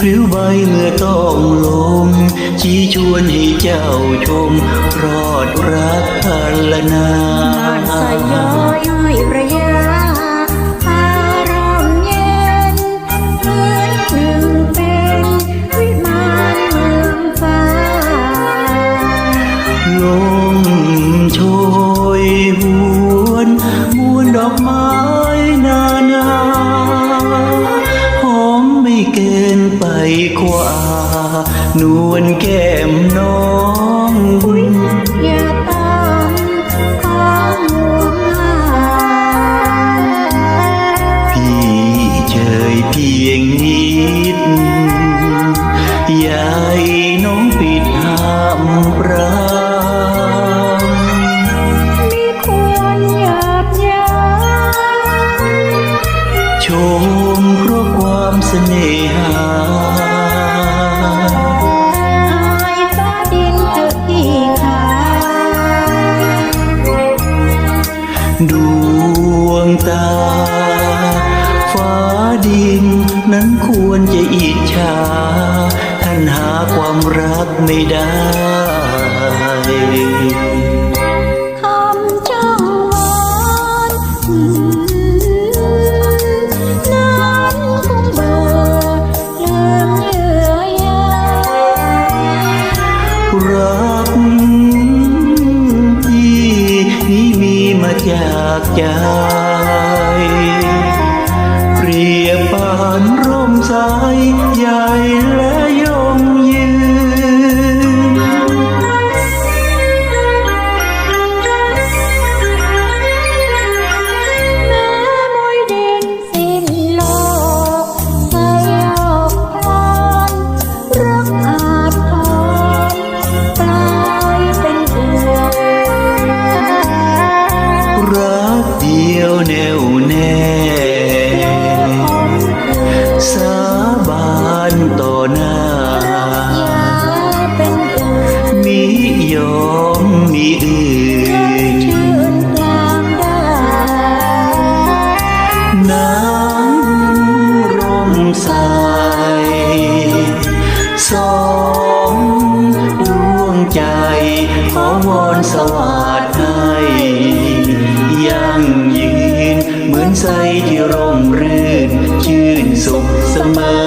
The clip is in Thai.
ปลิวใบเมื่อต้องลม ชี้ชวนให้เจ้าชม รอดรักพันละนา ไปกว่านวลแก้มน้องอย่าตามความหวงหาพี่เฉยเพียงนิดยายน้องปิดห้ามปรามไม่ควรหยาบยามชมเพราะความเสน่ห วงตา ฟ้าดินนั้นควรจะอิจฉาท่านหาความรักไม่ได้ สียปานร่มสายใหญ่และยงยืนแม้มวยดินสิ้นโลกสยบพลานรักอาจทรกลายเป็นเดือนรักเดียวแนวแน่ วอนสวัสดให้ยังยืน เหมือนใสที่ร่มรื่น ชื่นสุขเสมอ